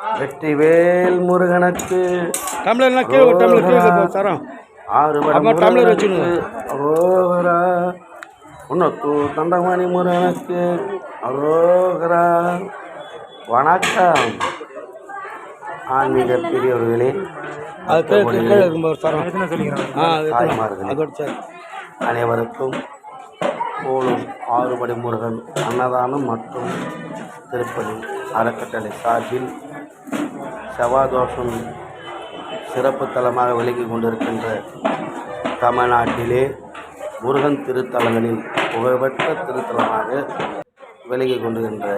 வெற்றிவேல் முருகனுக்கு டம்ளர்லாம் கீழே ஒரு டம்ளர் கீழே தரோம் டம்ளர் அரோகரா உனக்கு தண்டமணி முருகனுக்கு அரோகரா. வணக்கம். ஆன்மீக பெரியவர்களே அனைவருக்கும் போலும் ஆறுபடை முருகன் அன்னதானம் மற்றும் திருப்பதி அறக்கட்டளை சார்பில் செவ்வாதோஷம் சிறப்பு தலமாக விளங்கி கொண்டிருக்கின்ற தமிழ்நாட்டிலே முருகன் திருத்தலங்களில் புகழ்பெற்ற திருத்தலமாக விளங்கி கொண்டிருக்கின்ற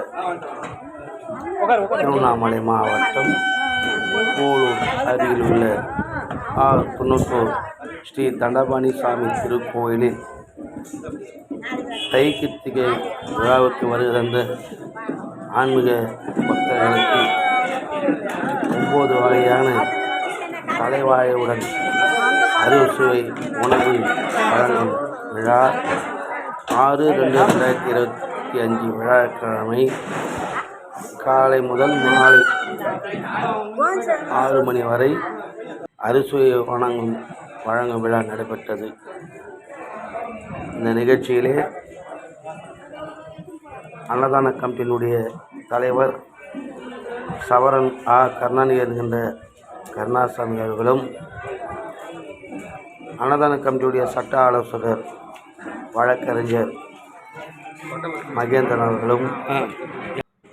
திருவண்ணாமலை மாவட்டம் கூலூர் அருகில் உள்ள ஆர் தொண்ணூற்றோர் ஸ்ரீ தண்டபாணி சாமி திருக்கோயிலில் தை கிருத்திகை விழாவுக்கு வருகின்ற ஆன்மீக பக்தர்களுக்கு ஒம்பது வகையான தலைவாழையுடன் அறுசுவை உணவு வழங்கும் விழா. ஆறு ரெண்டு ரெண்டாயிரத்தி இருபத்தி அஞ்சு விழாக்கிழமை காலை முதல் மாலை ஆறு மணி வரை அறுசுவை வணங்கும் வழங்கும் விழா நடைபெற்றது. இந்த நிகழ்ச்சியிலே அன்னதான கமிட்டியினுடைய தலைவர் சவரன் ஆ கருணாநிதி என்கின்ற கருணாசாமி அவர்களும் அன்னதான கமிட்டியுடைய சட்ட ஆலோசகர் வழக்கறிஞர் மகேந்திரன் அவர்களும்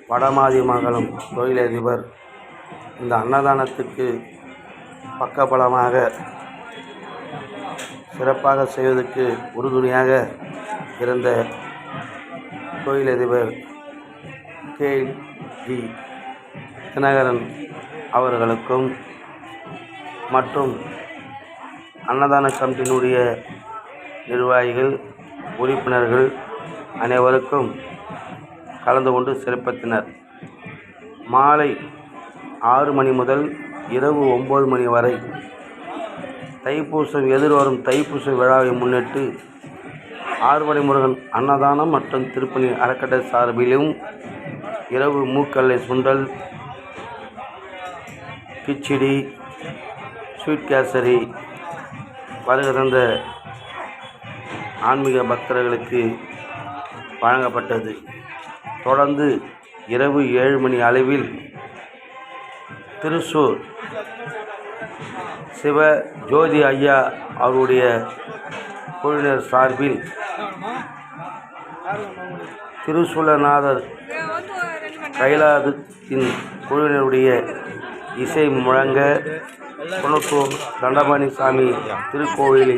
வடமாதி மகளும் தொழிலதிபர் இந்த அன்னதானத்துக்கு பக்கபலமாக சிறப்பாக செய்வதற்கு உறுதுணையாக இருந்த தொழிலதிபர் கே ஜி தினகரன் அவர்களுக்கும் மற்றும் அன்னதான கமிட்டியினுடைய நிர்வாகிகள் உறுப்பினர்கள் அனைவருக்கும் கலந்து கொண்டு சிறப்பித்தனர். மாலை ஆறு மணி முதல் இரவு ஒம்பது மணி வரை தைப்பூசம் எதிர்வரும் தைப்பூச விழாவை முன்னிட்டு ஆறுபடை முருகன் அன்னதானம் மற்றும் திருப்பணி அறக்கட்டளை சார்பிலும் இரவு மூக்கல்லை சுண்டல் கிச்சிடி ஸ்வீட் கேசரி வருகை தந்த ஆன்மீக பக்தர்களுக்கு வழங்கப்பட்டது. தொடர்ந்து இரவு ஏழு மணி அளவில் திருசூர் சிவ ஜோதி ஐயா அவருடைய குழுவினர் சார்பில் திருசூலநாதர் கைலாதத்தின் குழுவினருடைய இசை முழங்க குணத்தூர் தண்டபாணி சாமி திருக்கோவிலை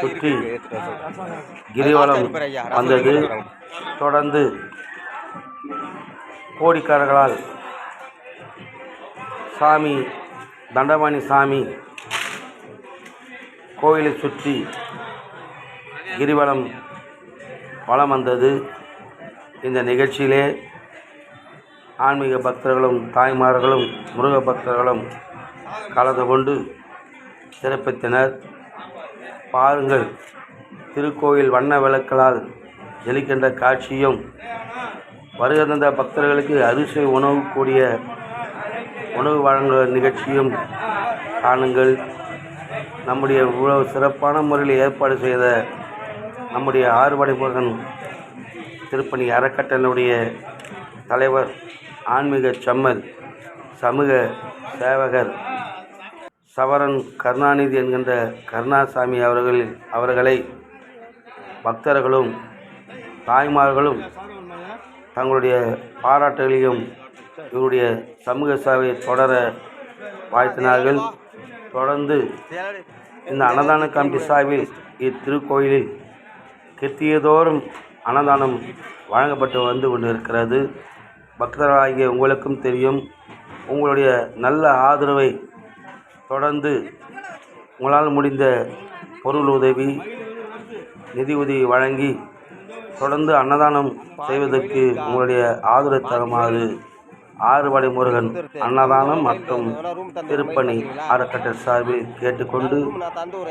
சுற்றி கிரிவலம் வந்தது. தொடர்ந்து கோடிக்காரர்களால் சாமி தண்டபாணி சாமி கோயிலை சுற்றி கிரிவலம் வலம் வந்தது. இந்த நிகழ்ச்சியிலே ஆன்மீக பக்தர்களும் தாய்மார்களும் முருக பக்தர்களும் கலந்து கொண்டு சிறப்பித்தனர். பாருங்கள் திருக்கோயில் வண்ண விளக்களால் ஜெலிக்கின்ற காட்சியும் வருகின்ற பக்தர்களுக்கு அரிசி உணவு கூடிய உணவு வழங்குகிற நிகழ்ச்சியும் காணுங்கள். நம்முடைய இவ்வளவு சிறப்பான முறையில் ஏற்பாடு செய்த நம்முடைய ஆறுபடை முருகன் திருப்பணி அறக்கட்டளையுடைய தலைவர் ஆன்மீக செம்மல் சமூக சேவகர் சவரன் கருணாநிதி என்கின்ற கருணாசாமி அவர்கள் அவர்களை பக்தர்களும் தாய்மார்களும் தங்களுடைய பாராட்டுகளையும் இவருடைய சமூக சேவையை தொடர வாழ்த்தினார்கள் தொடர்ந்து இந்த அன்னதான கமிட்டி சார்பில் இத்திருக்கோயிலில் கிருத்தியதோறும் அன்னதானம் வழங்கப்பட்டு வந்து கொண்டிருக்கிறது. பக்தர்களாகிய உங்களுக்கும் தெரியும். உங்களுடைய நல்ல ஆதரவை தொடர்ந்து உங்களால் முடிந்த பொருள் உதவி நிதி உதவி வழங்கி தொடர்ந்து அன்னதானம் செய்வதற்கு உங்களுடைய ஆதரவு தருமாறு ஆறுபடை முருகன் அன்னதானம் மற்றும் திருப்பணி அறக்கட்டளை சார்பில் கேட்டுக்கொண்டு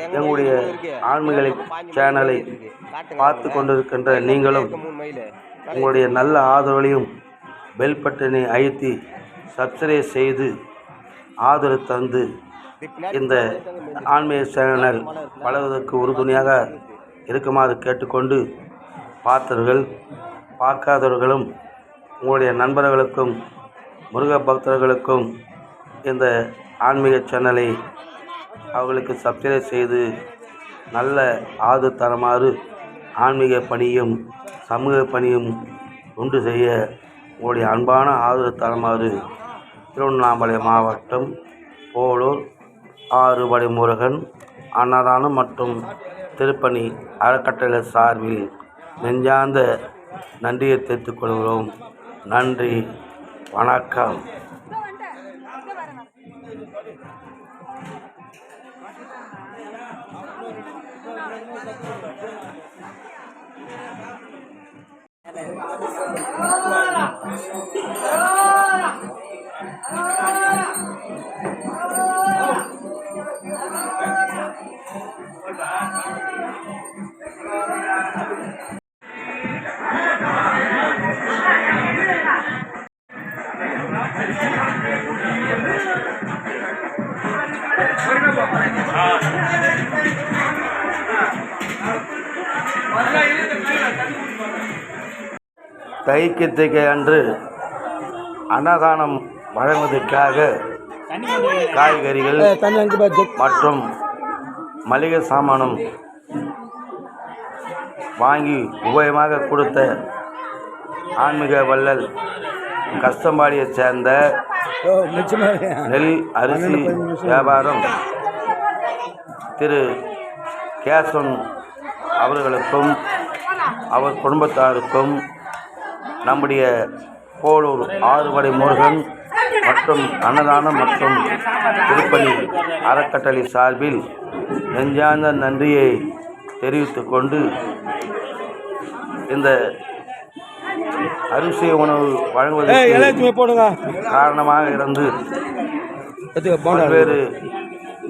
எங்களுடைய ஆன்மீக சேனலை பார்த்து கொண்டிருக்கின்ற நீங்களும் உங்களுடைய நல்ல ஆதரவையும் பெல் பட்டனை அழுத்தி சப்ஸ்கிரைப் செய்து ஆதரவு தந்து இந்த ஆன்மீக சேனல் வளர்வதற்கு உறுதுணையாக இருக்குமாறு கேட்டுக்கொண்டு பார்த்தவர்கள் பார்க்காதவர்களும் உங்களுடைய நண்பர்களுக்கும் முருக பக்தர்களுக்கும் இந்த ஆன்மீக சேனலை அவர்களுக்கு சப்ஸ்கிரைப் செய்து நல்ல ஆது தருமாறு ஆன்மீக பணியும் சமூக பணியும் உண்டு செய்ய உங்களுடைய அன்பான ஆதரவு தருமாறு திருவண்ணாமலை மாவட்டம் போலூர் ஆறுபடை முருகன் அன்னதானம் மற்றும் திருப்பணி அறக்கட்டளை சார்பில் நெஞ்சார்ந்த நன்றியை தெரிவித்துக் கொள்கிறோம். நன்றி. வணக்கம். தைக்கித்திகை அன்று அன்னதானம் வழங்குவதற்காக காய்கறிகள் மற்றும் மளிகை சாமானும் வாங்கி உபயமாக கொடுத்த ஆன்மீக வள்ளல் கஸ்தம்பாடியைச் சேர்ந்த நெல் அரிசி வியாபாரம் திரு கேசவன் அவர்களுக்கும் அவர் குடும்பத்தாருக்கும் நம்முடைய போலூர் ஆறுபடை முருகன் மற்றும் அன்னதானம் மற்றும் திருப்பணி அறக்கட்டளை சார்பில் நெஞ்சார்ந்த நன்றியை தெரிவித்துக் கொண்டு இந்த அரிசி உணவு வழங்குவதற்கு காரணமாக இருந்து பல்வேறு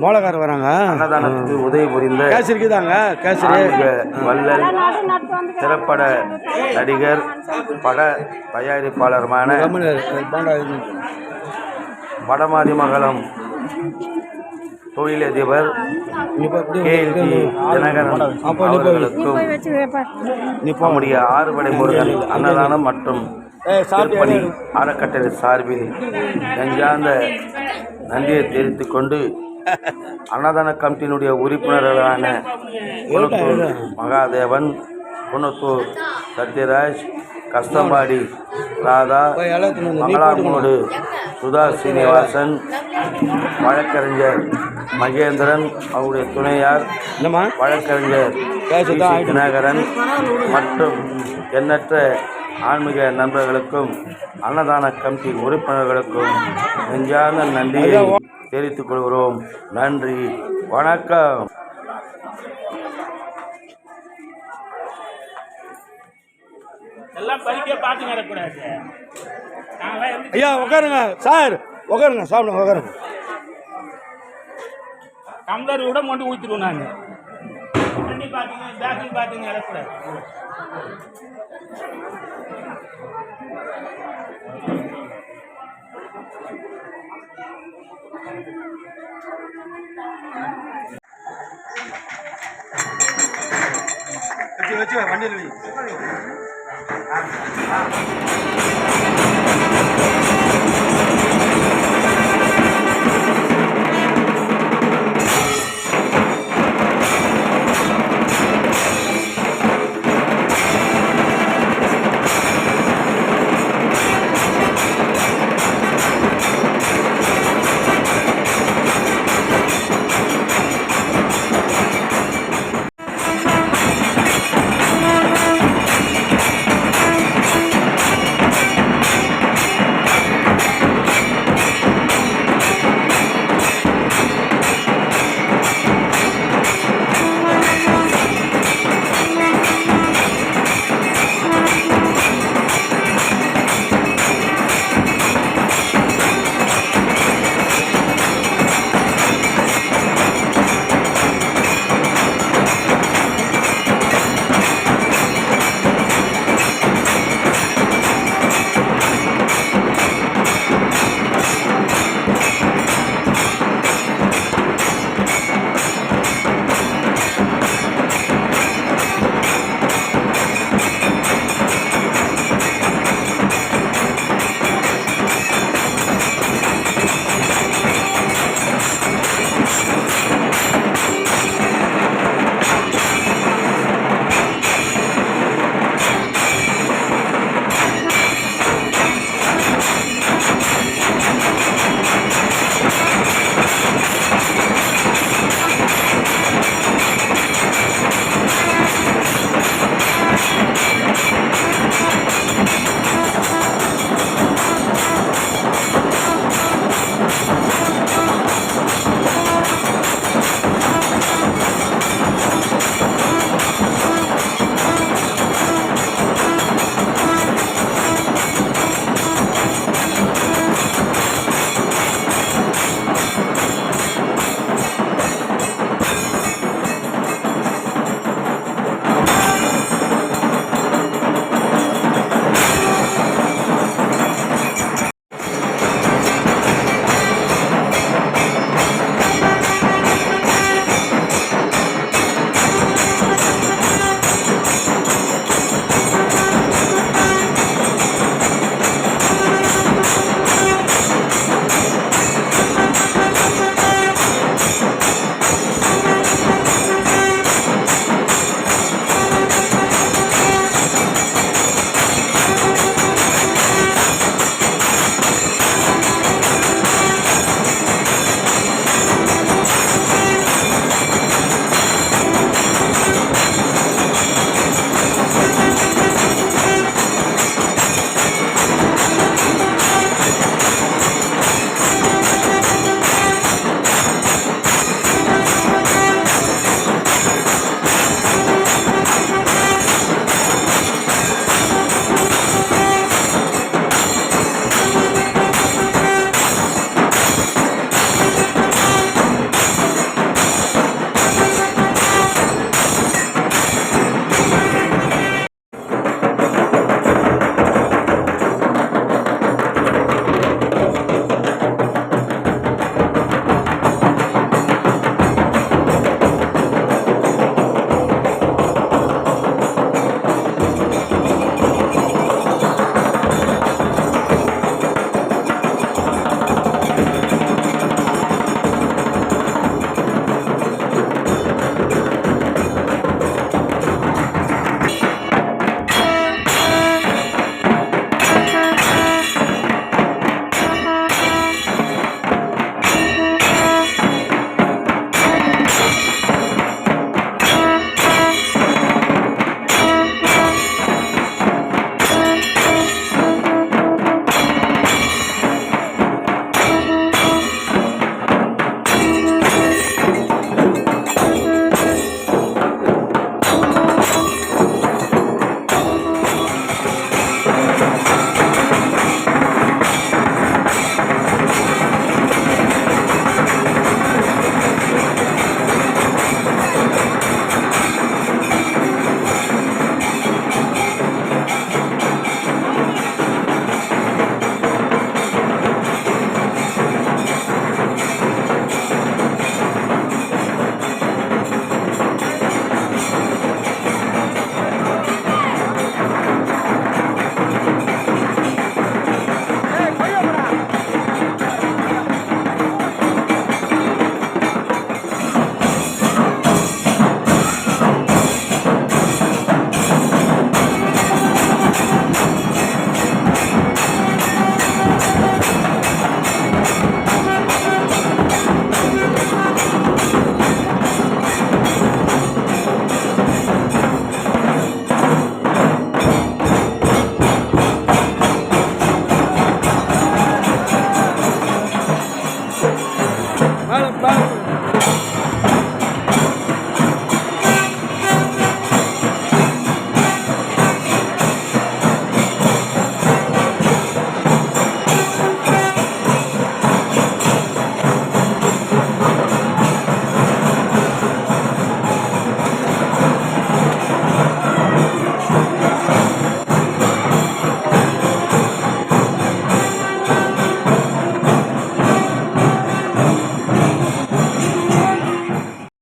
மோளக்காரர் வராங்க. அன்னதானத்துக்கு உதவி புரிந்த கேஸ் இருக்குதாங்க? கேசரி வள்ளல் திரைப்பட நடிகர் பட தயாரிப்பாளருமான. வடமாதிமங்கலம் தொழிலதிபர் கேஎல்டி தினகரன் அவர்களுக்கும் நம்முடைய ஆறுபடை முருகன் அன்னதானம் மற்றும் சாப்பிட்டு அறக்கட்டளை சார்பில் நெஞ்சார்ந்த நன்றியை தெரிவித்துக் கொண்டு அன்னதான கமிட்டியினுடைய உறுப்பினர்களான குணத்தூர் மகாதேவன் குணத்தூர் சத்யராஜ் கஸ்தம்பாடி ராதா மங்களாமூடு சுதா சீனிவாசன் வழக்கறிஞர் மகேந்திரன் அவருடைய துணையார் வழக்கறிஞர். தினகரன். மற்றும் எண்ணற்ற ஆன்மீக நண்பர்களுக்கும் அன்னதான கமிட்டி உறுப்பினர்களுக்கும் நெஞ்சார்ந்த நன்றியை தெரிவித்துக் கொள்கிறோம். நன்றி. வணக்கம். ஐயா உட்காருங்க சார் உட்காருங்க சாப்பிடுங்க உட்காருங்க டம்ளர் விட கொண்டு ஊற்றிடுவோம் நாங்கள் தண்ணி பார்த்துங்க பேக்கிங் பார்த்துங்க வச்சு வச்சு வண்டியில் வை